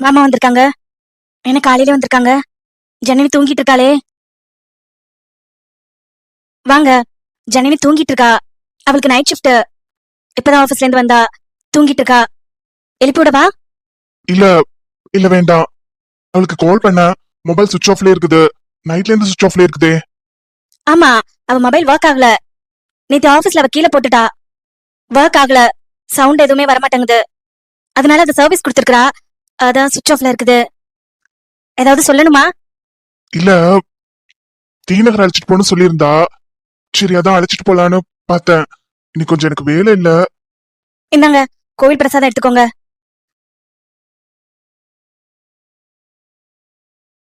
மாமா வந்திருக்காங்க. என்ன காலையில வந்திருக்காங்க? ஜனனி தூங்கிட்டு இருக்காளே வாங்க ஜனனி தூங்கிட்டு இருக்கா அவளுக்கு நைட் ஷிஃப்ட் இப்பதான் ஆபீஸ்ல இருந்து வந்தா. தூங்கிட்டு இருக்கா எழுப்பி விடவா? இல்ல இல்ல வேண்டாம். அவளுக்கு கால் பண்ண. மொபைல் சுவிட்ச் ஆஃப்ல இருக்குது. நைட்ல இருந்து சுவிட்ச் ஆஃப்ல இருக்குதே. ஆமா அவ மொபைல் ஒர்க் ஆகல. நேத்து ஆபீஸ்ல அவ கீழே போட்டுட்டா. ஒர்க் ஆகல. சவுண்ட் எதுவுமே வரமாட்டேங்குது. அதனால அது சர்வீஸ் கொடுத்துருக்கா அதான் சுவிட்ச் ஆஃப்ல இருக்குது. ஏதாவது சொல்லணுமா? இல்ல டி நகர் அழைச்சிட்டு போன்னு சொல்லியிருந்தா சரி அதான் அழைச்சிட்டு போலான்னு பார்த்தேன். இன்னைக்கு கொஞ்சம் எனக்கு வேலை இல்ல. இந்தாங்க கோவில் பிரசாதம் எடுத்துக்கோங்க.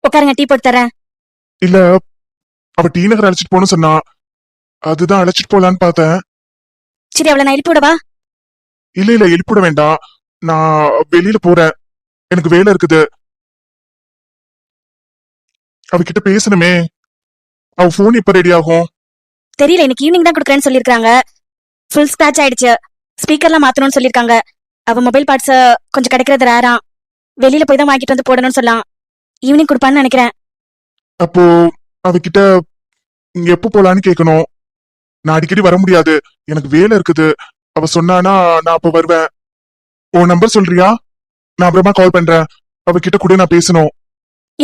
உட்காருங்க டீ போட்டு தரேன். இல்ல அவ டி நகர் அழைச்சிட்டு போன்னு சொன்னா அதுதான் அழைச்சிட்டு போலான்னு பார்த்தேன். சரி அவளை நான் எழுப்பி விடவா இல்ல இல்ல எழுப்பிட வேண்டாம். நான் வெளியில போறேன். எனக்கு வேலை இருக்குது. அவகிட்ட பேசணுமே. அவ போன் எப்ப ரெடி ஆகும். தெரியல இன்னைக்கு ஈவினிங் தான் கொடுக்குறேன்னு சொல்லிருக்காங்க ஃபுல் ஸ்கிராச் ஆயிடுச்சு. ஸ்பீக்கர்லாம் மாத்தணும்னு சொல்லிருக்காங்க அவ மொபைல் பார்ட்ஸ் கொஞ்சம் கிடைக்கிறது ரேராம் வெளியில போய் தான் வாங்கிட்டு வந்து போடணும்னு சொல்லலாம் ஈவினிங் கொடுப்பான்னு நினைக்கிறேன். அப்போ அவகிட்ட இங்க எப்ப போலான்னு கேட்கணும் நான் அடிக்கடி வர முடியாது. எனக்கு வேலை இருக்குது. அவ சொன்னானா நான் அப்ப வருவேன். உன் நம்பர் சொல்றியா? நான் அப்புறமா கால் பண்றேன். அவகிட்ட கூட நான் பேசணும்.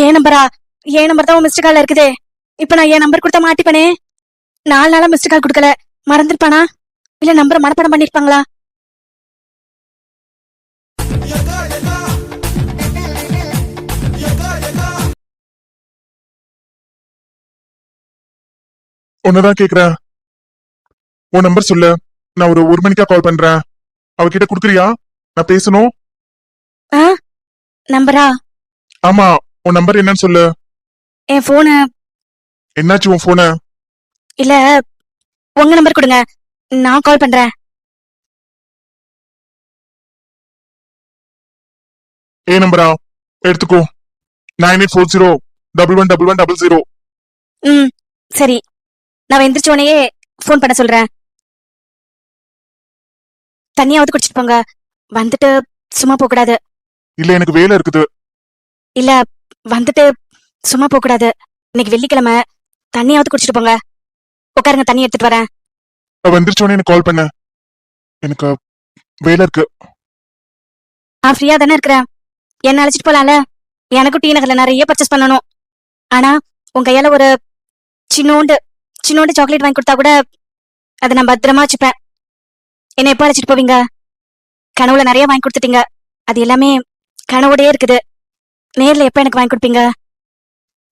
ஏன் நம்பரா? ஏன் நம்பர் தான் மிஸ்டு கால்ல இருக்குதே. இப்ப நான் என் நம்பர் கொடுத்தா மாட்டிப்பனே? நாலு நாளா மிஸ்டு கால் கொடுக்கல. மறந்துருப்பானா? இல்ல நம்பரை மனப்பாடம் பண்ணிருப்பாங்களா? உன்னதான் கேக்குறேன். உன் நம்பர் சொல்லு. நான் ஒரு ஒரு மணிக்கா கால் பண்றேன். அவகிட்ட குடுக்குறியா? நான் பேசணும். நம்பரா? ஆமா உன் நம்பர் என்னன்னு சொல்லு. என் போனு என்னாச்சு உன் போனு இல்ல உங்க நம்பர் கொடுங்க. நான் கால் பண்றேன். ஏ நம்பரா? எடுத்துக்கோ. Nine eight four zero double one double one double zero. ம் சரி. நான் எந்திரிச்ச உடனேயே ஃபோன் பண்ண சொல்றேன். தண்ணியாவது குடிச்சிட்டு போங்க. வந்துட்டு சும்மா போக கூடாது இல்ல எனக்கு வேலை இருக்குது. இல்ல வந்துட்டு சும்மா போக கூடாது இன்னைக்கு வெள்ளிக்கிழமை. தண்ணியாவது குடிச்சிட்டு போங்க. உட்காருங்க தண்ணி எடுத்துட்டு வரேன். அவ எந்திரிச்சோடனே எனக்கு கால் பண்ண. எனக்கு வேலை இருக்கு. நான் ஃப்ரீயா தானே இருக்கிறேன் என்ன அழைச்சிட்டு போலாம்ல? எனக்கும் டீ நகர்ல நிறைய பர்ச்சேஸ் பண்ணணும். ஆனா உன் கையால ஒரு சின்னோண்டு சின்னோண்டு சாக்லேட் வாங்கி கொடுத்தா கூட அதை நான் பத்திரமா வச்சுப்பேன். என்ன எப்போ அழைச்சிட்டு போவீங்க? கனவுல நிறைய வாங்கி கொடுத்துட்டீங்க. அது எல்லாமே கனவோடயே இருக்குது. நேர்ல எப்ப எனக்கு வாங்கி கொடுப்பீங்க?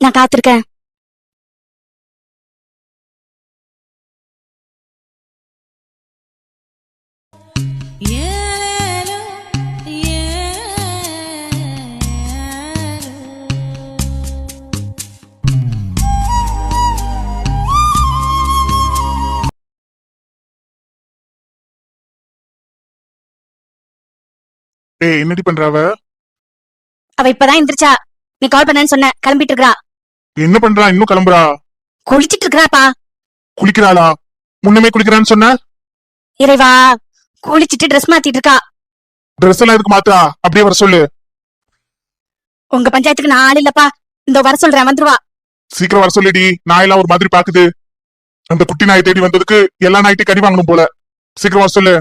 நான் காத்திருக்கேன். ஏய் என்னடி பண்றாவ அவ இப்பதான் எந்திரிச்சா. நீ கால் பண்ணேன்னு சொன்ன கிளம்பிட்டு இருக்கா என்ன பண்றா? இன்னும் கிளம்புறா? குளிச்சிட்டு இருக்கிறாப்பா குளிக்கிறாளா? முன்னமே குளிக்கிறான்னு சொன்ன? இறைவா குளிச்சிட்டு ட்ரெஸ் மாத்திட்டு இருக்கா ட்ரெஸ் எல்லாம் எதுக்கு மாத்தா அப்படியே வர சொல்லு. உங்க பஞ்சாயத்துக்கு நான் ஆள் இல்லப்பா. இந்த வர சொல்றேன் வந்துருவா. சீக்கிரம் வர சொல்லிடி. நாயெல்லாம் ஒரு மாதிரி பாக்குது. அந்த குட்டி நாயை தேடி வந்ததுக்கு எல்லா நாய்ட்டையும் கடி வாங்கணும் போல. சீக்கிரம் வர சொல்லு.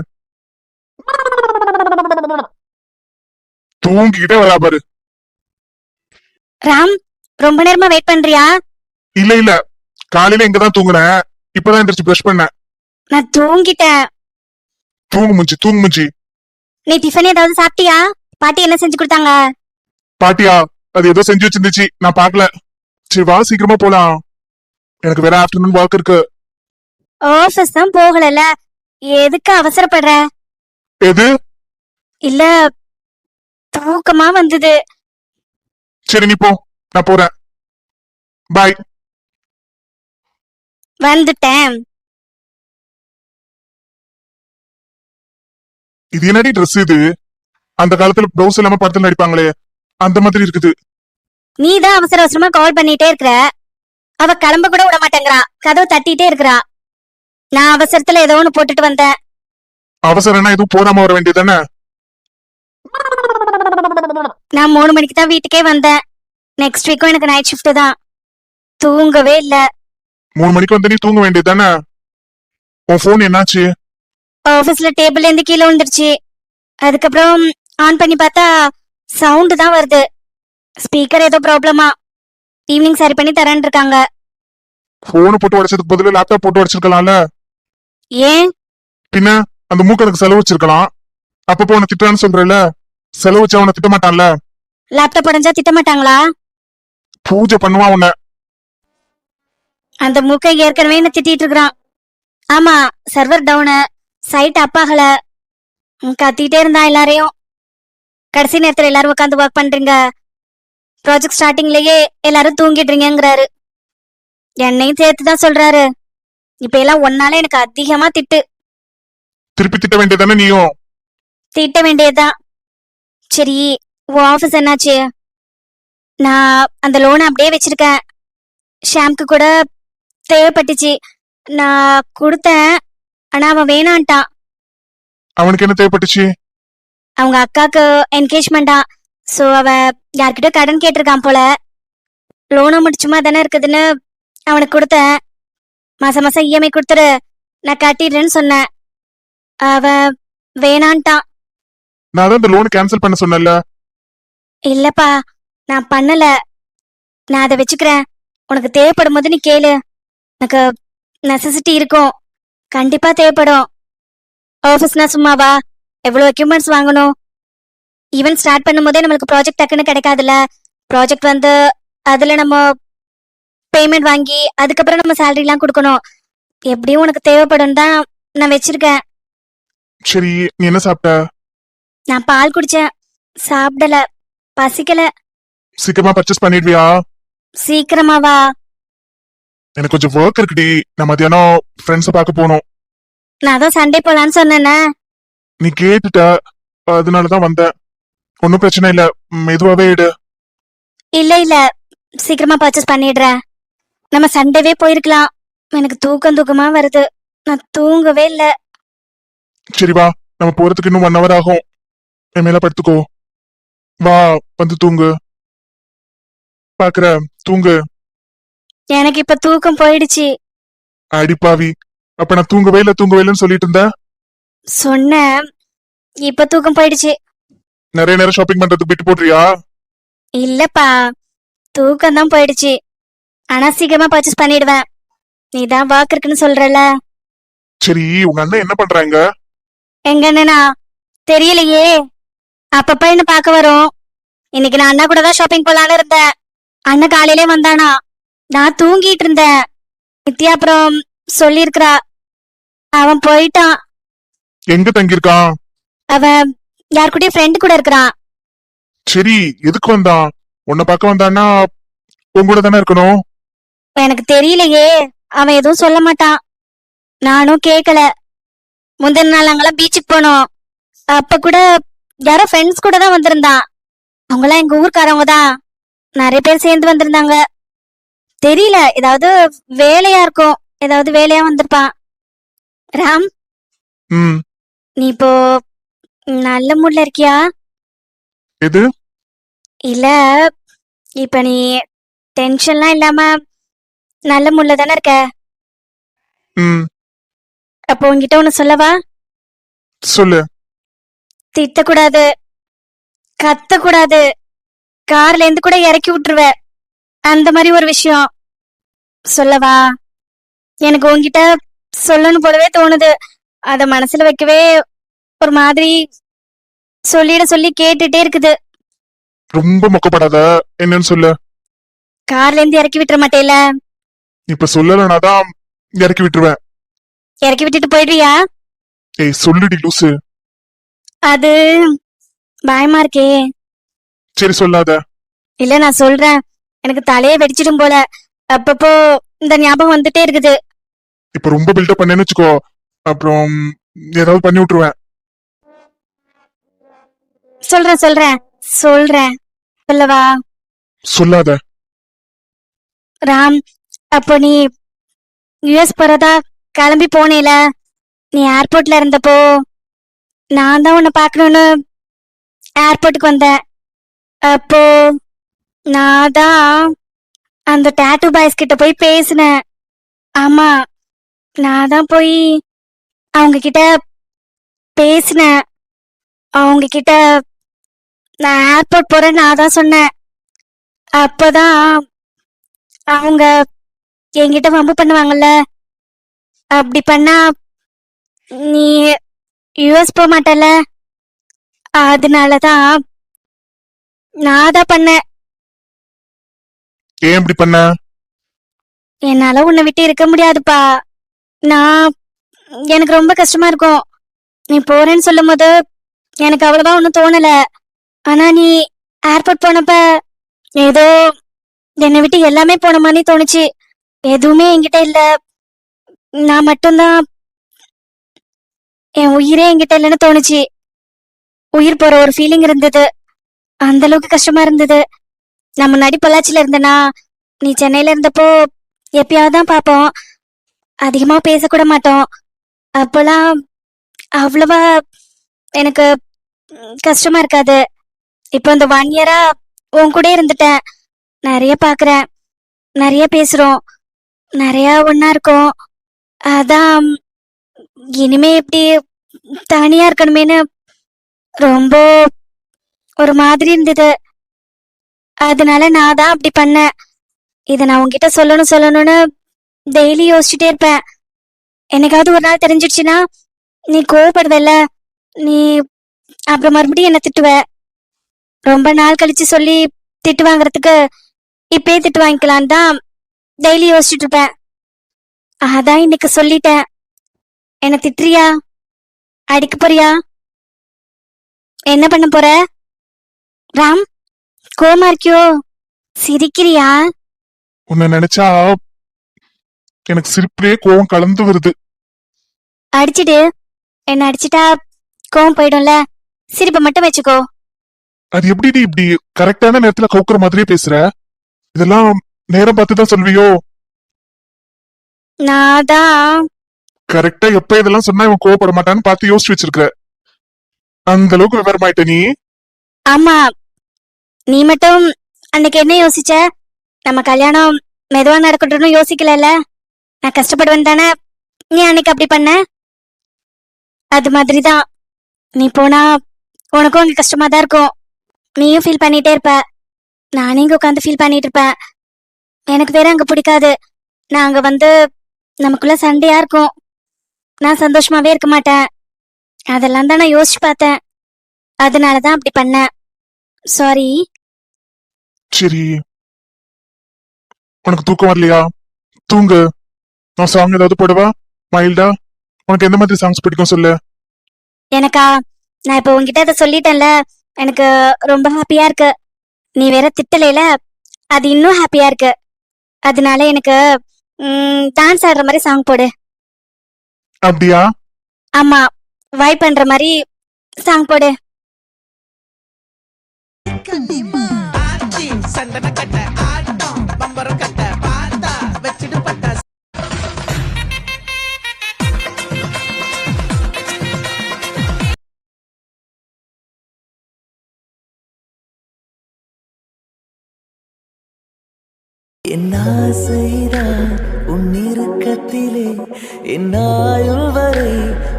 தூங்கிக்கிட்டே வரா பாரு. ராம் ரொம்ப நேரமா வெயிட் பண்றியா? இல்ல இல்ல. காலையில இங்கதான் தூங்குனேன். இப்பதான் எந்திரிச்சு பிரஷ் பண்ணேன். நான் தூங்கிட்டேன். தூங்கு முஞ்சி தூங்கு முஞ்சி. நீ டிஃபன் ஏதாவது சாப்பிட்டியா? பாட்டி என்ன செஞ்சு கொடுத்தாங்க? பாட்டியா அது ஏதோ செஞ்சு வச்சிருந்துச்சு. நான் பார்க்கல. சரி வா சீக்கிரமா போலாம். எனக்கு வேற ஆஃப்டர்நூன் ஒர்க் இருக்கு. ஆபீஸ் தான் போகலல எதுக்கு அவசரப்படுற? எது? இல்ல தூக்கமா வந்தது. சரி நீ போ. நான் போறேன். பாய் வந்துட்டேன். இது என்னடி ட்ரெஸ் இது? அந்த காலத்துல ப்ளவுஸ் இல்லாம படத்துல நடிப்பாங்களே. அந்த மாதிரி இருக்குது. நீ தான் அவசர அவசரமா கால் பண்ணிட்டே இருக்கிற. அவ கிளம்ப கூட விட மாட்டேங்கிறா. கதவு தட்டிட்டே இருக்கிறா. நான் அவசரத்துல ஏதோ ஒண்ணு போட்டுட்டு வந்தேன். அவசரம்னா எதுவும் போடாம வர வேண்டியதானே நான் மூணு மணிக்கு தான் வீட்டுக்கே வந்தேன். நெக்ஸ்ட் வீக்கும் எனக்கு நைட் ஷிஃப்ட் தான். தூங்கவே இல்ல. மூணு மணிக்கு வந்து நீ தூங்க வேண்டியது தானே? உன் போன் என்னாச்சு? ஆபீஸ்ல டேபிள்ல இருந்து கீழே விழுந்துருச்சு. அதுக்கப்புறம் ஆன் பண்ணி பார்த்தா சவுண்டு தான் வருது. ஸ்பீக்கர் ஏதோ ப்ராப்ளமா ஈவினிங் சரி பண்ணி தரேன் இருக்காங்க. போனை போட்டு உடைச்சதுக்கு பதிலா லேப்டாப் போட்டு உடைச்சிருக்கலாம்ல? ஏன்? பின்ன அந்த மூக்கனுக்கு செலவு வச்சிருக்கலாம். அப்பப்போ உன்னை திட்டுறான்னு சொல்றல செலவு வச்சு அவனை திட்ட மாட்டான்ல லேப்டாப் உடஞ்சா திட்ட மாட்டாங்களா பூஜை பண்ணுவான் உன்னை. அந்த மூக்கை ஏற்கனவே என்ன திட்டிட்டு இருக்கிறான். ஆமா சர்வர் டவுனு சைட் அப்பாகல கத்திட்டே இருந்தான் எல்லாரையும். கடைசி நேரத்துல எல்லாரும் உட்காந்து ஒர்க் பண்றீங்க. ப்ராஜெக்ட் ஸ்டார்டிங்லயே எல்லாரும் தூங்கிடுறீங்கங்கிறாரு என்னையும் சேர்த்து தான் சொல்றாரு. இப்ப எல்லாம் ஒன்னால எனக்கு அதிகமா திட்டு. திருப்பி திட்ட வேண்டியதானே நீயும்? திட்ட வேண்டியதுதான். சரி உன் ஆபீஸ் என்னாச்சு? நான் அந்த லோனை அப்படியே வச்சிருக்கேன். ஷாம்க்கு கூட தேவைப்பட்டுச்சு. நான் கொடுத்தேன். ஆனா அவன் வேணான்ட்டான். அவனுக்கு என்ன தேவைப்பட்டுச்சு? அவங்க அக்காக்கு என்கேஜ்மெண்டா சோ அவ யார்கிட்ட கடன் கேட்டிருக்கான் போல. லோனும் முடிச்சுமா தானே இருக்குதுன்னு அவனுக்கு கொடுத்தேன். மாசம் மாசம் இஎம்ஐ கொடுத்துரு. நான் கட்டிடுறேன்னு சொன்னேன். அவ வேணான்ட்டான். நான் தான் இந்த லோன் கேன்சல் பண்ண சொன்னேன்ல. இல்லப்பா நான் பண்ணல. நான் அதை வச்சுக்கிறேன். உனக்கு தேவைப்படும் போது நீ கேளு. எனக்கு நெசசிட்டி இருக்கும். கண்டிப்பா தேவைப்படும். ஆஃபீஸ்னா சும்மாவா எவ்வளவு எக்யூப்மெண்ட்ஸ் வாங்கணும்? ஈவன் ஸ்டார்ட் பண்ணும்போதே நம்மளுக்கு ப்ராஜெக்ட் டக்குன்னு கிடைக்காதுல்ல. ப்ராஜெக்ட் வந்து அதுல நம்ம பேமெண்ட் வாங்கி அதுக்கப்புறம் நம்ம சேலரிலாம் கொடுக்கணும். எப்படியும் உனக்கு தேவைப்படும் தான் நான் வச்சிருக்கேன். சரி நீ என்ன சாப்பிட்ட? நான் பால் குடிச்சேன். சாப்பிடல. பசிக்கல. சீக்கிரமா பர்ச்சேஸ் பண்ணிடுவியா? சீக்கிரமாவா எனக்கு கொஞ்சம் ஒர்க் இருக்குடி. நான் மத்தியானம் ஃப்ரெண்ட்ஸை பார்க்க போகணும். நான் தான் சண்டே போலான்னு சொன்னேனே. நீ கேட்டுட்ட. அதனாலதான் வந்தேன். ஒன்னும் பிரச்சனை இல்ல. மெதுவாவே எடு இல்ல இல்ல. சீக்கிரமா பர்ச்சேஸ் பண்ணிடுறேன். நம்ம சண்டேவே போயிருக்கலாம். எனக்கு தூக்கம் தூக்கமா வருது. நான் தூங்கவே இல்ல. சரி வா. நம்ம போறதுக்கு இன்னும் ஒன் ஹவர் ஆகும். என் மேல படுத்துக்கோ. வா வந்து தூங்கு. பாக்குற தூங்கு. எனக்கு இப்ப தூக்கம் போயிடுச்சு. அடிப்பாவி அப்ப நான் தூங்கவே இல்ல தூங்கவே இல்லைன்னு சொல்லிட்டு இருந்தேன். சொன்னேன். இப்ப தூக்கம் போயிடுச்சு. நிறைய நேரம் ஷாப்பிங் பண்றதுக்கு விட்டு போடுறியா? இல்லப்பா தூக்கம் தான் போயிடுச்சு. ஆனா சீக்கிரமா பர்ச்சேஸ் பண்ணிடுவேன். நீ தான் இருக்குன்னு சொல்றல சரி உங்க அண்ணன் என்ன பண்றாங்க? எங்க அண்ணனா? தெரியலையே. அப்பப்ப என்ன பார்க்க வரும்? இன்னைக்கு நான் அண்ணா கூட தான் ஷாப்பிங் போலான்னு இருந்தேன். அண்ணன் காலையிலே வந்தானா? நான் தூங்கிட்டு இருந்தேன். நித்யா அப்புறம் சொல்லியிருக்கிறா. அவன் போயிட்டான். எங்க தங்கியிருக்கான்? அவன் யார்கிட்டயும் ஃப்ரெண்டு கூட இருக்கிறான். சரி எதுக்கு வந்தான்? உன்னை பார்க்க வந்தான்னா உன் கூட தானே இருக்கணும்? எனக்கு தெரியலையே. அவன் எதுவும் சொல்ல மாட்டான். நானும் கேட்கல முந்தின நாள் நாங்கெல்லாம் பீச்சுக்கு போனோம். அப்ப கூட யாரோ ஃப்ரெண்ட்ஸ் கூட தான் வந்திருந்தான் அவங்களாம் எங்க ஊர்க்காரவங்க தான். நிறைய பேர் சேர்ந்து வந்திருந்தாங்க. தெரியல ஏதாவது வேலையா இருக்கும். ஏதாவது வேலையா வந்திருப்பான். ராம்? ம். நீ இப்போ நல்ல மூட்ல இருக்கியா? எது? இல்ல இப்ப நீ டென்ஷன்லாம் இல்லாம நல்ல மூட்ல தானே இருக்க? ம். அப்போ உன்கிட்ட ஒண்ணு சொல்லவா? சொல்லு. திட்டக்கூடாது. கத்தக்கூடாது. கார்ல இருந்து கூட இறக்கி விட்டுருவ. அந்த மாதிரி ஒரு விஷயம். சொல்லவா? எனக்கு உன்கிட்ட சொல்லணும் போலவே தோணுது. அத மனசுல வைக்கவே ஒரு மாதிரி சொல்லிட சொல்லி கேட்டுட்டே இருக்குது. ரொம்ப மொக்கப்படாத. என்னன்னு சொல்லு. கார்ல இருந்து இறக்கி விட்டுற மாட்டேல? இப்ப சொல்லலைனா தான் இறக்கி விட்டுருவேன். இறக்கி விட்டுட்டு போயிடுவியா ஏய் சொல்லுடி லூசு. அது பயமா இருக்கே. சரி சொல்லாத. இல்ல நான் சொல்றேன். எனக்கு தலையே வெடிச்சிடும் போல. அப்பப்போ இந்த ஞாபகம் வந்துட்டே இருக்குது. இப்ப ரொம்ப பில்டப் பண்ணேன்னு வச்சுக்கோ. அப்புறம் ஏதாவது பண்ணி விட்டுருவேன். சொல்றேன் சொல்றேன். சொல்றேன். சொல்லவா? சொல்லாத. ராம் அப்போ நீ யுஎஸ் போறதா? கிளம்பி போனேல. நீ ஏர்போர்ட்ல இருந்தப்போ நான் தான் உன்னை பார்க்கணும்னு ஏர்போர்ட்டுக்கு வந்தேன். அப்போ நான் தான் அந்த டேட்டு பாய்ஸ் கிட்ட போய் பேசினேன். ஆமா நான் தான் போய் அவங்க கிட்ட பேசினேன். அவங்க கிட்ட நான் ஏர்போர்ட் போறேன்னு நான் தான் சொன்னேன். அப்போதான் அவங்க என்கிட்ட வம்பு பண்ணுவாங்கல்ல அப்படி பண்ணா நீ யூஎஸ் போக மாட்டல அதனாலதான் நான் தான் பண்ணேன். ஏன் இப்படி பண்ண? என்னால உன்னை விட்டு இருக்க முடியாதுப்பா. நான் எனக்கு ரொம்ப கஷ்டமா இருக்கும். நீ போறேன்னு சொல்லும் போது எனக்கு அவ்வளவா ஒன்றும் தோணல. ஆனா நீ ஏர்போர்ட் போனப்ப ஏதோ என்னை விட்டு எல்லாமே போன மாதிரி தோணுச்சு. எதுவுமே என்கிட்ட இல்ல. நான் மட்டும்தான் என் உயிரே என்கிட்ட இல்லைன்னு தோணுச்சு. உயிர் போற ஒரு ஃபீலிங் இருந்தது. அந்த அளவுக்கு கஷ்டமா இருந்தது. நான் முன்னாடி பொள்ளாச்சியில இருந்தேனா நீ சென்னையில இருந்தப்போ எப்பயாவது தான் பார்ப்போம். அதிகமா பேசக்கூட மாட்டோம். அப்போலாம் அவ்வளவா எனக்கு கஷ்டமா இருக்காது. இப்போ இந்த ஒன் இயரா உன் கூட இருந்துட்டேன். நிறைய பாக்குறேன் நிறைய பேசுறோம். நிறைய ஒன்னா இருக்கும். அதான் இனிமே இப்படி தனியா இருக்கணுமேனு ரொம்ப ஒரு மாதிரி இருந்தது. அதனால நான் தான் அப்படி பண்ணேன். இதை நான் உங்ககிட்ட சொல்லணும் சொல்லணும்னு டெய்லி யோசிச்சுட்டே இருப்பேன். என்னைக்காவது ஒரு நாள் தெரிஞ்சிடுச்சுன்னா நீ கோவப்படுதல்ல. நீ அப்புறம் மறுபடியும் என்ன திட்டுவ. ரொம்ப நாள் கழிச்சு சொல்லி திட்டு வாங்குறதுக்கு இப்பயே திட்டு வாங்கிக்கலான்னு தான் டெய்லி யோசிச்சுட்டு இருப்பேன். அதான் இன்னைக்கு சொல்லிட்டேன். என்ன திட்டுறியா? அடிக்க போறியா? என்ன பண்ண போற? ராம் கோமா இருக்கியோ? சிரிக்கிறியா? உன்னை நினைச்சா எனக்கு சிரிப்பிலே கோவம் கலந்து வருது. அடிச்சிடு. என்ன அடிச்சிட்டா கோவம் போயிடும்ல. சிரிப்பை மட்டும் வச்சுக்கோ. அது எப்படி இப்படி கரெக்டான நேரத்துல கவுக்குற மாதிரியே பேசுற? இதெல்லாம் நேரம் பார்த்து தான் சொல்வியோ? நான் தான் கரெக்டா எப்ப இதெல்லாம் சொன்னா இவன் கோவப்பட மாட்டான்னு பார்த்து யோசிச்சு வச்சிருக்க அந்த அளவுக்கு விவரமாயிட்ட நீ? ஆமா. நீ மட்டும் அன்னைக்கு என்ன யோசிச்ச? நம்ம கல்யாணம் மெதுவா நடக்கட்டும்னு யோசிக்கலல்ல? நான் கஷ்டப்படுவேன் தானே? நீ அன்னைக்கு அப்படி பண்ண? அது மாதிரிதான். நீ போனா உனக்கும் அங்க கஷ்டமா தான் இருக்கும். நீயும் ஃபீல் பண்ணிட்டே இருப்ப. நானே இங்க உட்காந்து ஃபீல் பண்ணிட்டு இருப்பேன். எனக்கு வேற அங்க பிடிக்காது. நான் அங்க வந்து நமக்குள்ள சண்டையா இருக்கும். நான் சந்தோஷமாவே இருக்க மாட்டேன். அதெல்லாம் தான் நான் யோசிச்சு பார்த்தேன். அதனாலதான் அப்படி பண்ணேன். சாரி சரி. உனக்கு தூக்கம் வரலையா? தூங்கு. நான் சாங் ஏதாவது போடவா? மைல்டா உனக்கு எந்த மாதிரி சாங்ஸ் பிடிக்கும் சொல்லு. எனக்கா? நான் இப்போ உன்கிட்ட அதை சொல்லிட்டேன்ல. எனக்கு ரொம்ப ஹாப்பியா இருக்கு. நீ வேற திட்டலைல அது இன்னும் ஹாப்பியா இருக்கு. அதனால எனக்கு டான்ஸ் ஆடுற மாதிரி சாங் போடு. அப்படியா? ஆமா வாய் பண்ற மாதிரி சாங் போடு. சந்தன கட்ட. என் ஆசைதான் உன் இறுக்கத்திலே என் ஆயுள் வரை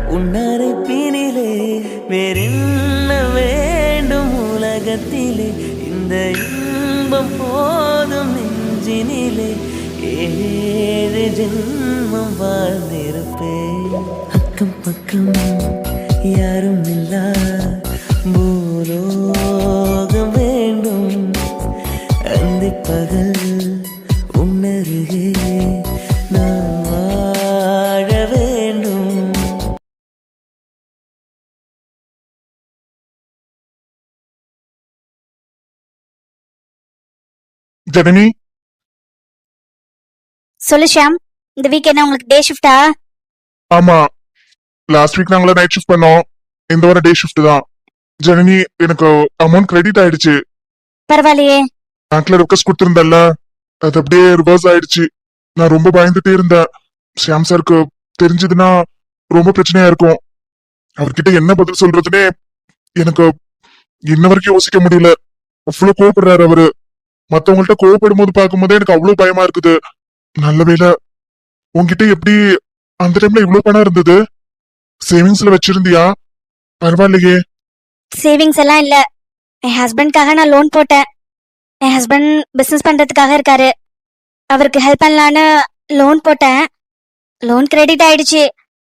உன் அரைப்பினிலே வேறென்ன வேண்டும் உலகத்திலே? இந்த இன்பம் போதும் நெஞ்சினிலே. ஏழு ஜென்மம் வாழ்ந்திருப்பேன். அக்கம் பக்கம் யாரும் இல்லா ஜனனி சொல்லு ஷியாம். இந்த வீக் என்ன உங்களுக்கு டே ஷிஃப்டா ஆமா. லாஸ்ட் வீக் நாங்கள நைட் ஷிஃப்ட் பண்ணோம். இந்த வாரம் டே ஷிஃப்ட் தான். ஜனனி எனக்கு அமௌண்ட் கிரெடிட் ஆயிடுச்சு. பரவாயில்லையே. பேங்க்ல ரிக்வஸ்ட் கொடுத்திருந்தல்ல. அது அப்படியே ரிவர்ஸ் ஆயிடுச்சு. நான் ரொம்ப பயந்துட்டே இருந்தேன். ஷியாம் சாருக்கு தெரிஞ்சதுன்னா ரொம்ப பிரச்சனையா இருக்கும். அவர்கிட்ட என்ன பதில் சொல்றதுன்னே எனக்கு இன்ன வரைக்கும் யோசிக்க முடியல. அவ்வளவு கோவப்படுறாரு அவரு. மத்தவங்கள்ட்ட கோவப்படும் போது பார்க்கும்போதே எனக்கு அவ்வளவு பயமா இருக்குது. நல்ல உன்கிட்ட எப்படி அந்த டைம்ல இவ்வளவு பணம் இருந்தது? சேவிங்ஸ்ல வச்சிருந்தியா? பரவாயில்லையே. சேவிங்ஸ் எல்லாம் இல்ல. என் ஹஸ்பண்ட்காக நான் லோன் போட்டேன். என் ஹஸ்பண்ட் பிசினஸ் பண்றதுக்காக இருக்காரு. அவருக்கு ஹெல்ப் பண்ணலான்னு லோன் போட்டேன். லோன் கிரெடிட் ஆயிடுச்சு.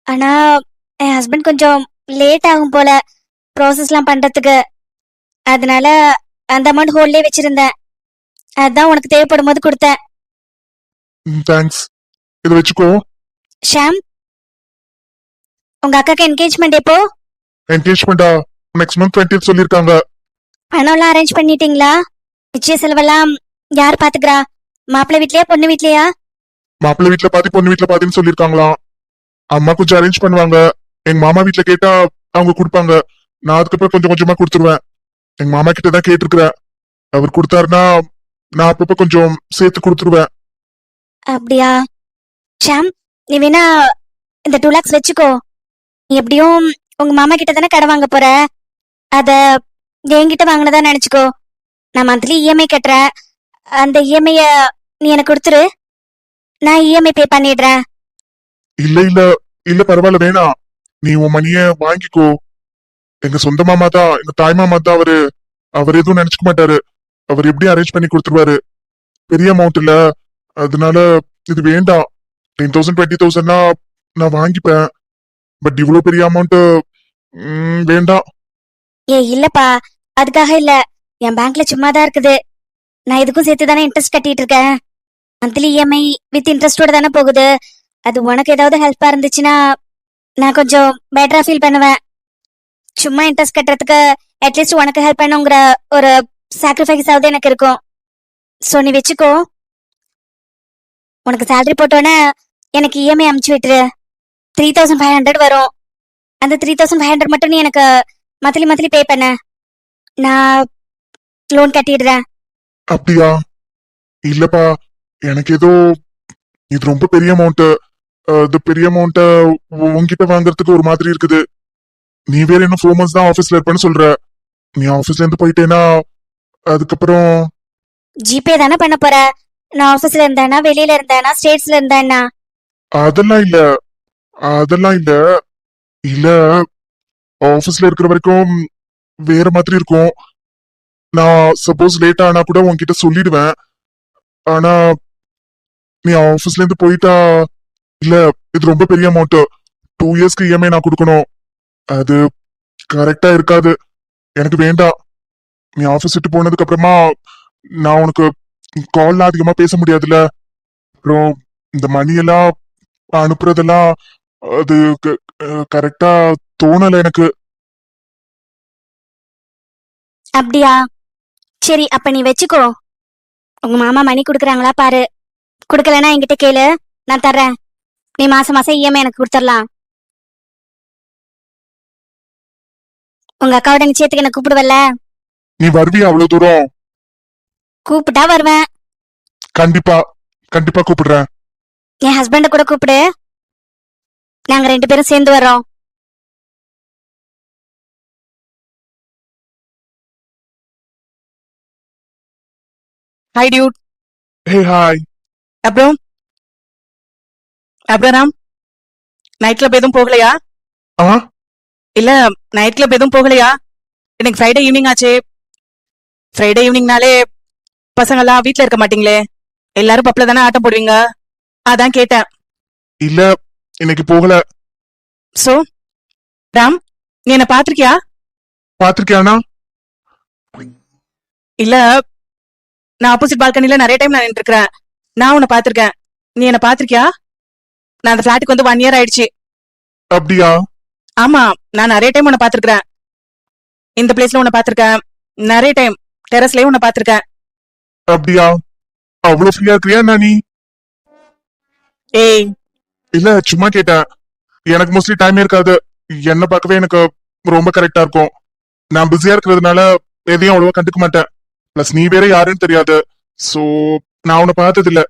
ஆனா என் ஹஸ்பண்ட் கொஞ்சம் லேட் ஆகும் போல ப்ராசஸ்லாம் பண்றதுக்கு. அதனால அந்த அமௌண்ட் ஹோல்லே வச்சிருந்தேன். அதான் உனக்கு தேவைப்படும் போது கொடுத்தேன் தேங்க்ஸ் இதை வச்சுக்கோ. ஷாம் உங்க அக்காக்கு என்கேஜ்மெண்ட் எப்போ? என்கேஜ்மெண்டா நெக்ஸ்ட் மந்த் டுவெண்ட்டி சொல்லியிருக்காங்க. பணம்லாம் அரேஞ்ச் பண்ணிட்டீங்களா? நிச்சய செலவெல்லாம் யார் பாத்துக்கிறா? மாப்பிள்ளை வீட்லயா பொண்ணு வீட்லயா? மாப்பிள்ளை வீட்ல பாதி பொண்ணு வீட்ல பாதின்னு சொல்லியிருக்காங்களாம். அம்மா கொஞ்சம் அரேஞ்ச் பண்ணுவாங்க. எங்க மாமா வீட்ல கேட்டா அவங்க கொடுப்பாங்க. நான் அதுக்கப்புறம் கொஞ்சம் கொஞ்சமா கொடுத்துருவேன். எங்க மாமா கிட்ட தான் கேட்டிருக்கிறேன். அவர் கொடுத்தாருன்னா நான் அப்பப்ப கொஞ்சம் சேர்த்து கொடுத்துருவேன். அப்படியா? ஷாம் நீ வேணா இந்த டூ லேக்ஸ் வச்சுக்கோ. நீ எப்படியும் உங்க மாமா கிட்ட தானே கடை வாங்க போற? அத என்கிட்ட வாங்கினதா நினைச்சுக்கோ. நான் மந்த்லி இஎம்ஐ கட்டுறேன். அந்த இஎம்ஐய நீ எனக்கு கொடுத்துரு. நான் இஎம்ஐ பே பண்ணிடுறேன். இல்ல இல்ல இல்ல பரவாயில்ல வேணாம். நீ உன் மணிய வாங்கிக்கோ. எங்க சொந்த மாமா தான் எங்க தாய் மாமா தான் அவரு. அவர் எதுவும் நினைச்சுக்க மாட்டாரு. அவர் எப்படி அரேஞ்ச் பண்ணி கொடுத்துருவாரு? பெரிய அமௌண்ட் இல்ல. அதனால இது வேண்டாம். டென் தௌசண்ட் டுவெண்ட்டி தௌசண்ட்னா நான் வாங்கிப்பேன். பட் இவ்வளவு பெரிய அமௌண்ட் வேண்டாம். ஏ இல்லப்பா. அதுக்காக இல்ல. என் பேங்க்ல சும்மா தான் இருக்குது. நான் இதுக்கும் சேர்த்து தானே இன்ட்ரெஸ்ட் கட்டிட்டு இருக்கேன். மந்த்லி இஎம்ஐ வித் இன்ட்ரெஸ்டோட தானே போகுது. அது உனக்கு ஏதாவது ஹெல்ப்பா இருந்துச்சுன்னா நான் கொஞ்சம் பெட்டரா ஃபீல் பண்ணுவேன். சும்மா இன்ட்ரெஸ்ட் கட்டுறதுக்கு அட்லீஸ்ட் உனக்கு ஹெல்ப் பண்ணுங்கிற ஒரு சாக்ரிஃபைஸ் ஆகுது எனக்கு இருக்கும். ஸோ நீ வச்சுக்கோ. உனக்கு சேலரி போட்டோன்னே எனக்கு இஎம்ஐ அமுச்சு விட்டுரு. த்ரீ தௌசண்ட் ஃபைவ் ஹண்ட்ரட் வரும். அந்த த்ரீ தௌசண்ட் ஃபைவ் ஹண்ட்ரட் மட்டும் நீ எனக்கு மந்த்லி மந்த்லி பே பண்ண. நான் லோன் கட்டிடுறேன். அப்படியா? இல்லப்பா. எனக்கு ஏதோ இது ரொம்ப பெரிய அமௌண்ட் இது பெரிய அமௌண்ட்ட உன்கிட்ட வாங்குறதுக்கு ஒரு மாதிரி இருக்குது. நீ வேற இன்னும் ஃபோர் மந்த்ஸ் தான் ஆஃபீஸ்ல இருப்பேன்னு சொல்ற. நீ ஆஃபீஸ்ல இருந்து போயிட்டேன்னா அதுக்கப்புறம் ஜிபே தானே பண்ண போற? நான் ஆபீஸ்ல இருந்தேனா வெளியில இருந்தேனா ஸ்டேட்ஸ்ல இருந்தேனா? அதெல்லாம் இல்ல. அதெல்லாம் இல்ல. இல்ல ஆபீஸ்ல இருக்கிற வரைக்கும் வேற மாதிரி இருக்கும். நான் சப்போஸ் லேட் ஆனா கூட உன்கிட்ட சொல்லிடுவேன். ஆனா நீ ஆபீஸ்ல இருந்து போயிட்டா இல்ல இது ரொம்ப பெரிய அமௌண்ட் டூ இயர்ஸ்க்கு இஎம்ஐ நான் கொடுக்கணும். அது கரெக்டா இருக்காது. எனக்கு வேண்டாம். நீ ஆஃபீஸ் விட்டு போனதுக்கு அப்புறமா நான் உனக்கு கால்லாம் அதிகமா பேச முடியாதுல்ல? அப்புறம் இந்த மணியெல்லாம் அனுப்புறதெல்லாம் அது கரெக்டா தோணல எனக்கு. அப்படியா? சரி அப்ப நீ வச்சுக்கோ. உங்க மாமா மணி குடுக்கறாங்களா பாரு. குடுக்கலன்னா என்கிட்ட கேளு. நான் தர்றேன். நீ மாசம் மாசம் இஎம்ஐ எனக்கு கொடுத்துடலாம். உங்க அக்காவோட நிச்சயத்துக்கு என்ன கூப்பிடுவல்ல? நீ வருவியா அவ்வளவு தூரம்? கூப்பிட்டா வருவேன். கண்டிப்பா கண்டிப்பா கூப்பிடுறேன். என் ஹஸ்பண்ட கூட கூப்பிடு. நாங்க ரெண்டு பேரும் சேர்ந்து வர்றோம். ஹாய் டியூட் ஹே ஹாய் அப்புறம்? அப்புறம் ராம் நைட் கிளப் எதுவும் போகலையா? ஆ? இல்ல நைட் கிளப் எதுவும் போகலையா? எனக்கு ஃப்ரைடே ஈவினிங் ஆச்சே. ஃப்ரைடே ஈவினிங்னாலே பசங்கெல்லாம் வீட்ல இருக்க மாட்டீங்களே? எல்லாரும் பப்ல தானே ஆட்டம் போடுவீங்க? அதான் கேட்டேன். இல்ல இன்னைக்கு போகல. சோ ராம் நீ என்ன பாத்திருக்கியா பாத்திருக்கியானா இல்ல நான் ஆப்போசிட் பால்கனில நிறைய டைம் நான் நின்றுருக்கேன் நான் உன்னை பாத்திருக்கேன் நீ என்ன பாத்திருக்கியா நான் அந்த ஃபிளாட்டுக்கு வந்து ஒன் இயர் ஆயிடுச்சு. அப்படியா? ஆமா நான் நிறைய டைம் உன்னை பாத்திருக்கேன் இந்த பிளேஸ்ல உன்னை பாத்திருக்கேன் நிறைய டைம் டெரஸ்லயும் உன்னை பாத்திருக்கேன் அப்படியா? அவ்வளவு ஃப்ரீயா இருக்கிறியா என்ன நீ ஏய். இல்ல சும்மா கேட்டேன். எனக்கு மோஸ்ட்லி டைமே இருக்காது. என்ன பார்க்கவே எனக்கு ரொம்ப கரெக்டா இருக்கும். நான் பிஸியா இருக்கிறதுனால எதையும் அவ்வளவா கண்டுக்க மாட்டேன். பிளஸ் நீ வேற யாருன்னு தெரியாது. சோ நான் உன்னை பார்த்தது இல்ல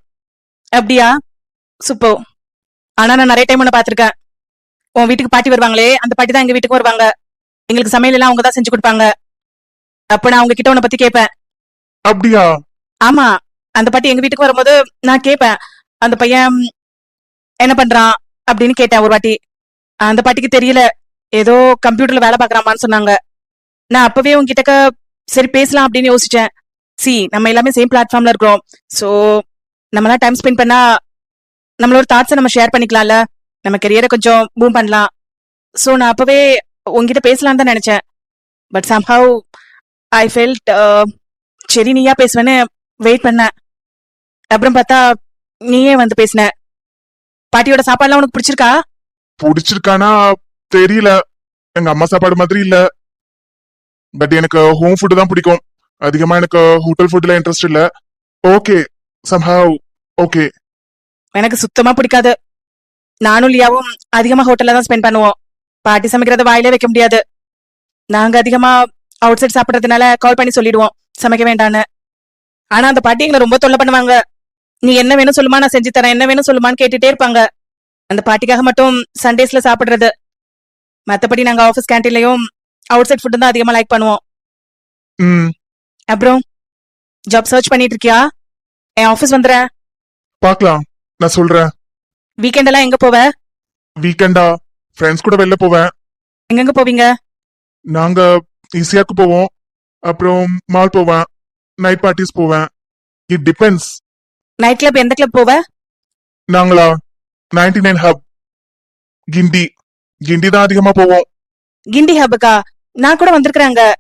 அப்படியா? சூப்பர். ஆனா நான் நிறைய டைம் உன்னை பாத்திருக்கேன் உன் வீட்டுக்கு பாட்டி வருவாங்களே அந்த பாட்டி தான் எங்க வீட்டுக்கு வருவாங்க. எங்களுக்கு சமையல் எல்லாம் அவங்க தான் செஞ்சு கொடுப்பாங்க. அப்ப நான் அவங்க கிட்ட உன்னை பத்தி கேட்பேன் அப்படியா? ஆமா. அந்த பாட்டி எங்க வீட்டுக்கு வரும்போது நான் கேட்பேன் அந்த பையன் என்ன பண்றான் அப்படின்னு கேட்டேன் ஒரு வாட்டி. அந்த பாட்டிக்கு தெரியல. ஏதோ கம்ப்யூட்டர்ல வேலை பாக்குறாமான்னு சொன்னாங்க. நான் அப்பவே உங்ககிட்ட சரி பேசலாம் அப்படின்னு யோசிச்சேன். சி நம்ம எல்லாமே சேம் பிளாட்ஃபார்ம்ல இருக்கிறோம். சோ நம்மளாம் டைம் ஸ்பெண்ட் பண்ணா நம்மளோட தாட்ஸை நம்ம ஷேர் பண்ணிக்கலாம்ல. நம்ம கெரியரை கொஞ்சம் பூம் பண்ணலாம். சோ நான் அப்பவே உங்ககிட்ட பேசலாம்னு தான் நினைச்சேன். பட் சம்ஹவ் ஐ ஃபெல்ட் சரி நீயா பேசுவேன்னு வெயிட் பண்ணேன் அப்புறம் பார்த்தா நீயே வந்து பேசின. பாட்டியோட சாப்பாடுலாம் உனக்கு பிடிச்சிருக்கா? பிடிச்சிருக்கானா? தெரியல. எங்க அம்மா சாப்பாடு மாதிரி இல்ல. பட் எனக்கு ஹோம் ஃபுட் தான் பிடிக்கும். அதிகமா எனக்கு ஹோட்டல் ஃபுட்ல இன்ட்ரெஸ்ட் இல்ல. ஓகே சம்ஹவ் ஓகே எனக்கு சுத்தமா பிடிக்காது. நானும் லியாவும் அதிகமா ஹோட்டல்ல தான் ஸ்பெண்ட் பண்ணுவோம். பாட்டி சமைக்கிறத வாயிலே வைக்க முடியாது. நாங்க அதிகமா அவுட் சைட் சாப்பிடறதுனால கால் பண்ணி சொல்லிடுவோம். சமைக்க வேண்டான்னு ஆனா அந்த பாட்டி எங்களை ரொம்ப தொல்லை பண்ணுவாங்க. நீ என்ன வேணும் சொல்லுமா? நான் செஞ்சு தரேன். என்ன வேணும் சொல்லுமான்னு கேட்டுட்டே இருப்பாங்க. அந்த பாட்டிக்காக மட்டும் சண்டேஸ்ல சாப்பிடுறது. மத்தபடி நாங்க ஆஃபீஸ் கேண்டீன்லயும் அவுட் சைட் ஃபுட்டு தான் அதிகமா லைக் பண்ணுவோம். ம். அப்புறம் ஜாப் சர்ச் பண்ணிட்டு இருக்கியா? என் ஆஃபீஸ் வந்துடுறேன் பார்க்கலாம். நான் சொல்றேன். வீக்கெண்ட் எல்லாம் எங்க போவ? வீக்கெண்டா ஃப்ரெண்ட்ஸ் கூட வெளில போவேன். எங்கெங்க போவீங்க? நாங்க ஈஸியாக்கு போவோம் அப்புறம் மால் போவேன் நைட் பார்ட்டிஸ் போவேன். இட் டிபெண்ட்ஸ் நைட் கிளப் எந்த கிளப் போவ? நாங்களா? Ninety nine hub Guindy. Guindy தான் அதிகமா போவோம். கிண்டி ஹப்புக்கா நான் கூட வந்திருக்கிறேன்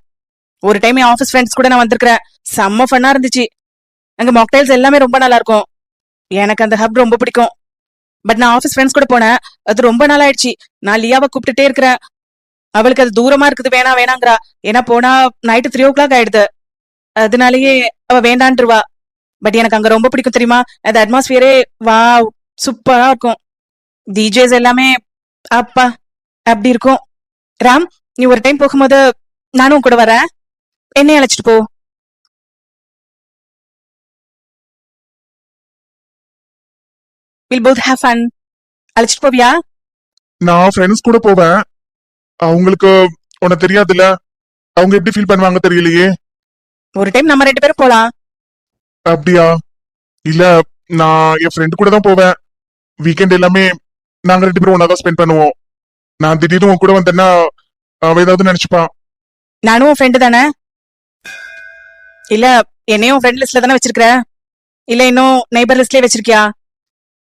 ஒரு டைம் என் ஆஃபீஸ் ஃப்ரெண்ட்ஸ் கூட நான் வந்திருக்கிறேன். செம்ம ஃபன்னா இருந்துச்சு. அங்க மாக்டைல்ஸ் எல்லாமே ரொம்ப நல்லா இருக்கும் எனக்கு அந்த ஹப் ரொம்ப பிடிக்கும். பட் நான் ஆஃபீஸ் ஃப்ரெண்ட்ஸ் கூட போனேன். அது ரொம்ப நாள் ஆயிடுச்சு நான் லியாவை கூப்பிட்டுட்டே இருக்கிறேன். அவளுக்கு அது தூரமா இருக்குது வேணா வேணாங்கிறா. ஏன்னா போனா நைட்டு த்ரீ ஓ கிளாக் ஆயிடுது. அதனாலயே அவ வேண்டான்றுவா. பட் எனக்கு அங்க ரொம்ப பிடிக்கும் தெரியுமா? அந்த அட்மாஸ்பியரே வா சூப்பரா இருக்கும். டிஜேஸ் எல்லாமே அப்பா அப்படி இருக்கும். ராம் நீ ஒரு டைம் போகும்போது நானும் உன் கூட வரேன். என்னைய அழைச்சிட்டு போ. வில் போத் ஹேவ் ஃபன் அழைச்சிட்டு போவியா? நான் ஃப்ரெண்ட்ஸ் கூட போவேன். அவங்களுக்கு உனக்கு தெரியாதுல்ல? அவங்க எப்படி ஃபீல் பண்ணுவாங்க தெரியலையே. ஒரு டைம் நம்ம ரெண்டு பேரும் போலாம். அப்படியா? இல்ல நான் என் ஃப்ரெண்டு கூட தான் போவேன். வீக்கெண்ட் எல்லாமே நாங்க ரெண்டு பேரும் ஒன்னா தான் ஸ்பெண்ட் பண்ணுவோம். நான் திடீர்னு உன் கூட வந்தேன்னா அவ ஏதாவது நினைச்சுப்பான். நானும் உன் ஃப்ரெண்டு தானே? இல்ல என்னையும் உன் ஃப்ரெண்ட் லிஸ்ட்ல தானே வச்சிருக்கிற? இல்ல இன்னும் நெய்பர் லிஸ்ட்லயே வச்சிருக்கியா?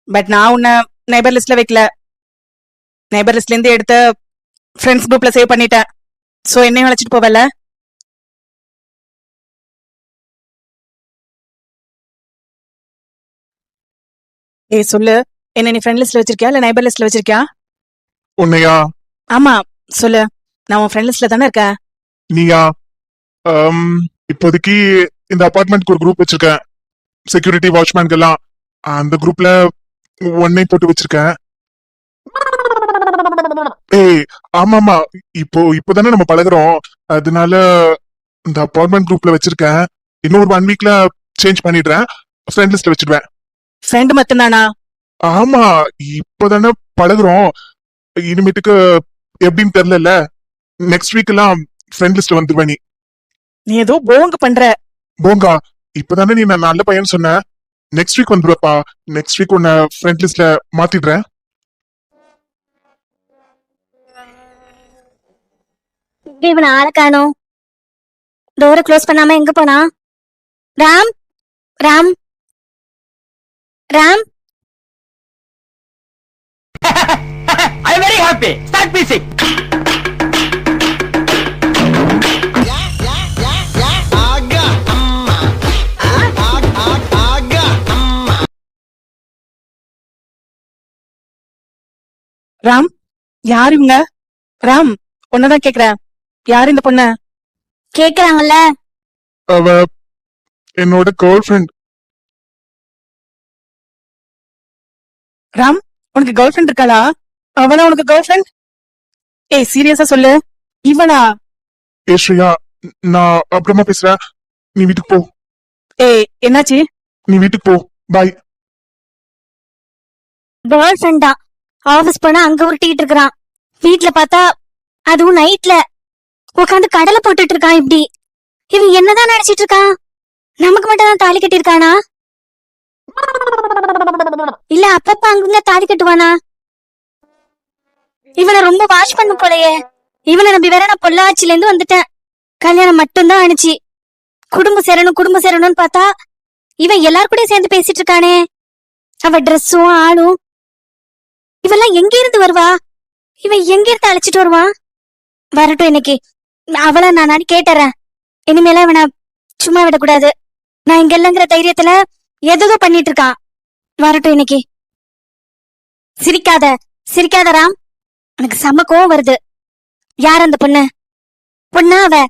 பட் நான் உன்னை நெய்பர் லிஸ்ட்ல வைக்கல. நெய்பர் லிஸ்ட்ல இருந்து எடுத்து ஃப்ரெண்ட்ஸ் குரூப்ல சேவ் பண்ணிட்டேன். சோ என்னையும் அழைச்சிட்டு போவல? ஏய் சொல்லு. என்ன நீ ஃப்ரெண்ட் லிஸ்ட்ல வச்சிருக்கியா? இல்ல நைபர் லிஸ்ட்ல வச்சிருக்கியா? உன்னையா? ஆமா. சொல்லு. நான் உன் ஃப்ரெண்ட் லிஸ்ட்ல தானே இருக்கேன். நீயா? இப்போதைக்கு இந்த அபார்ட்மெண்ட்க்கு ஒரு குரூப் வச்சிருக்கேன். செக்யூரிட்டி வாட்ச்மேன்க்கு எல்லாம் அந்த குரூப்ல ஒன்னே போட்டு வச்சிருக்கேன். ஏய் ஆமாமா இப்போ இப்போதானே நம்ம பழகுறோம். அதனால இந்த அப்பார்ட்மெண்ட் குரூப்ல வச்சிருக்கேன். இன்னும் ஒரு ஒன் வீக்ல சேஞ்ச் பண்ணிடுறேன். ஃப்ரெண்ட் லிஸ்ட்ல வச்சிடுவேன். ஃப்ரெண்ட் மட்டும்தானா? ஆமா. இப்போதானே பழகுறோம். இனிமேட்டுக்கு எப்படின்னு தெரியல நெக்ஸ்ட் வீக் எல்லாம் ஃப்ரெண்ட் லிஸ்ட்ல வந்துருவேன் நீ. நீ ஏதோ போங்க பண்ற. போங்கா. இப்பதானே நீ நான் நல்ல பையன் சொன்ன நெக்ஸ்ட் வீக் வந்துருவப்பா. நெக்ஸ்ட் வீக் உன்னை ஃப்ரெண்ட் லிஸ்ட்ல மாத்திடுறேன். இவன் ஆளை காணோம்? டோரை க்ளோஸ் பண்ணாம எங்க போனா? Ram? Ram? Ram? I'm very happy. Start music. ஆகா அம்மா ஆகா அம்மா ராம்? யார் இவங்க? ராம் உன்னதான் கேக்குறேன். யார் இந்த பொண்ணு? கேக்குறாங்கல்ல. அவ என்னோட கேர்ள் ஃப்ரெண்ட் ராம் உனக்கு கேர்ள் ஃப்ரெண்ட் இருக்காளா? அவனா உனக்கு கேர்ள் ஃப்ரெண்ட் ஏய் சீரியஸா சொல்லு. இவனா ஏ ஸ்ரீயா நான் அப்புறமா பேசுறேன். நீ வீட்டுக்கு போ. ஏய் என்னாச்சு? நீ வீட்டுக்கு போ. பாய் கேர்ள் ஃப்ரெண்ட் ஆபீஸ் போனா அங்க உருட்டிட்டு இருக்கிறான். வீட்ல பார்த்தா அதுவும் நைட்ல உட்காந்து கடலை போட்டுட்டு இருக்கான் இப்படி. இவன் என்னதான் நினைச்சிட்டு இருக்கான்? நமக்கு மட்டும் தான் தாலி கட்டியிருக்கானா? இல்ல அப்பப்ப அங்கங்க தாலி கட்டுவானா? இவனை ரொம்ப வாஷ் பண்ண போலயே. இவனை நம்பி வேற நான் பொள்ளாச்சில இருந்து வந்துட்டேன். கல்யாணம் மட்டும்தான் அனுச்சு குடும்பம் சேரணும் குடும்பம் சேரணும்னு பார்த்தா இவன் எல்லாரு கூடயும் சேர்ந்து பேசிட்டு இருக்கானே. அவ ட்ரெஸ்ஸும் ஆளும் இவெல்லாம் எங்க இருந்து வருவா? இவன் எங்க இருந்து அழைச்சிட்டு வருவான்? வரட்டும் இன்னைக்கு. அவளை நான் கேட்டுறேன். இனிமேல இவனை சும்மா விடக்கூடாது. நான் இங்க இல்லைங்கிற தைரியத்துல எதுவும் பண்ணிட்டு இருக்கான் வரட்டும் இன்னைக்கு. சிரிக்காத சிரிக்காத ராம். எனக்கு செம்ம கோவம் வருது. யார் அந்த பொண்ணு? பொண்ணா அவ?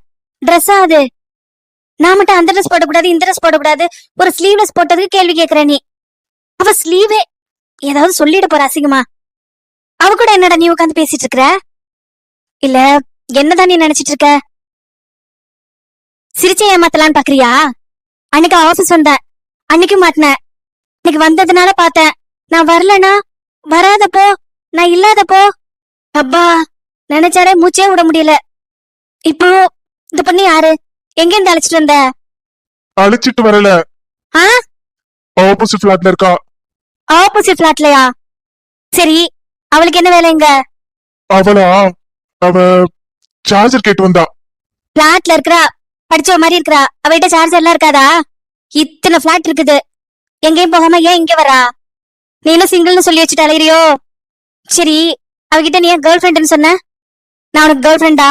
ட்ரெஸ்ஸா அது? நான் மட்டும் அந்த ட்ரெஸ் போடக்கூடாது இந்த ட்ரெஸ் போடக்கூடாது. ஒரு ஸ்லீவ்லெஸ் போட்டதுக்கு கேள்வி கேக்குற நீ. அவ ஸ்லீவே ஏதாவது சொல்லிட போற அசிங்கமா. அவ கூட என்னடா நீ உட்காந்து பேசிட்டு இருக்கற? இல்ல என்னதான் நீ நினைச்சிட்டு இருக்க? சிரிச்சே ஏமாத்தலான்னு பாக்குறியா? அன்னைக்கு ஆபீஸ் வந்தேன் அன்னைக்கும் மாட்டினேன் இன்னைக்கு வந்ததுனால பார்த்தேன். நான் வரலனா வராதப்போ நான் இல்லாதப்போ. அப்பா நினைச்சாலே மூச்சே விட முடியல. இப்போ இந்த பொண்ணு யாரு? எங்க இருந்து அழைச்சிட்டு வந்த? அழைச்சிட்டு வரல. ஆ? ஆப்போசிட் ஃபிளாட்ல இருக்கா. ஆப்போசிட் பிளாட்லயா சரி அவளுக்கு என்ன வேலை இங்க? அவளா? அவ சார்ஜர் கேட்டு வந்தா. பிளாட்ல இருக்கிறா படிச்ச மாதிரி இருக்கிறா. அவகிட்ட சார்ஜர் எல்லாம் இருக்காதா? இத்தனை பிளாட் இருக்குது. எங்கேயும் போகாம ஏன் இங்க வரா? நீ என்ன சிங்கிள்னு சொல்லி வச்சுட்டு அலையிறியோ? சரி அவகிட்ட நீ ஏன் கேர்ள் ஃப்ரெண்ட்னு சொன்ன? நான் உனக்கு கேர்ள் ஃப்ரெண்டா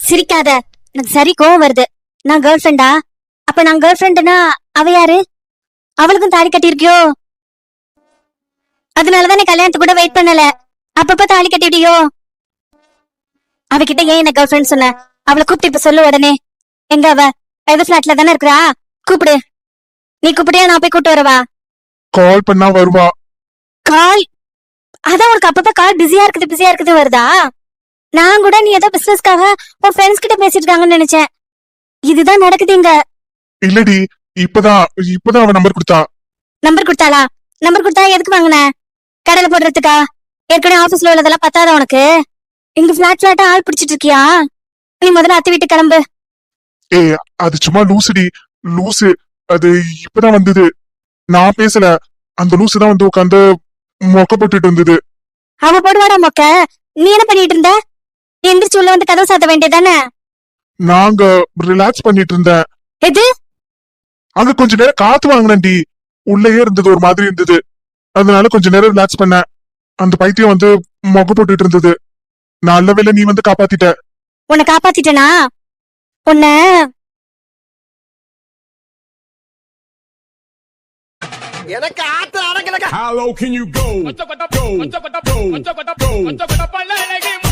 சிரிக்காத. எனக்கு சரி கோவம் வருது. நான் கேர்ள் ஃப்ரெண்டா அப்ப நான் கேர்ள் ஃப்ரெண்டுனா அவ யாரு? அவளுக்கும் தாலி கட்டியிருக்கியோ? அதனாலதான் கல்யாணத்துக்கு கூட வெயிட் பண்ணல. அப்பப்ப தாலி கட்டிட்டியோ அவகிட்ட ஏன் என்ன கேர்ள் ஃப்ரெண்ட் சொன்ன? அவளை கூப்பிட்டு இப்ப சொல்லு உடனே. எங்க அவ? எது பிளாட்ல தானே இருக்கிறா? கூப்பிடு. நீ கூப்பிட்டியா? நான் போய் கூப்பிட்டு வரவா? கால் பண்ணா வருவா. கால் அதான் உனக்கு அப்பப்ப கால் பிஸியா இருக்குது பிஸியா இருக்குது வருதா? நான் கூட நீ ஏதோ பிசினஸ்க்காக உன் ஃப்ரெண்ட்ஸ் கிட்ட பேசிட்டு இருக்காங்கன்னு நினைச்சேன். இதுதான் நடக்குது இங்க. இல்லடி இப்பதான் இப்பதான் அவ நம்பர் கொடுத்தா. நம்பர் கொடுத்தாளா? நம்பர் கொடுத்தா எதுக்கு வாங்கின? கடையில போடுறதுக்கா? ஏற்கனவே ஆபீஸ்ல உள்ளதெல்லாம் பத்தாதா உனக்கு? இங்க பிளாட் பிளாட்டா ஆள் பிடிச்சிட்டு இருக்கியா? நீ முதல்ல அத்தை வீட்டு கிளம்பு. ஏய் அது சும்மா லூசுடி லூசு. அது இப்பதான் வந்தது. நான் பேசல. அந்த லூசு தான் வந்து உட்காந்து மொக்க போட்டுட்டு இருந்தது. அவ போடுவாடா மொக்க. நீ என்ன பண்ணிட்டு இருந்த? எந்திரிச்சு உள்ள வந்து கதவு சாத்த வேண்டியதானே நாங்க ரிலாக்ஸ் பண்ணிட்டு இருந்தேன். எது? அங்க கொஞ்ச நேரம் காத்து வாங்கினேன்டி உள்ளேயே இருந்தது ஒரு மாதிரி இருந்தது. அதனால கொஞ்ச நேரம் ரிலாக்ஸ் பண்ணேன். அந்த பைத்தியம் வந்து மொக்க போட்டுட்டு இருந்தது. நல்ல வேளை நீ வந்து காப்பாத்திட்ட உன்னை காப்பாத்திட்டனா உன்னை எனக்கு ஆத்திர அடங்கலக்கா How low can you go, go, go, go, go, go, go, go, go, go, go, go, go,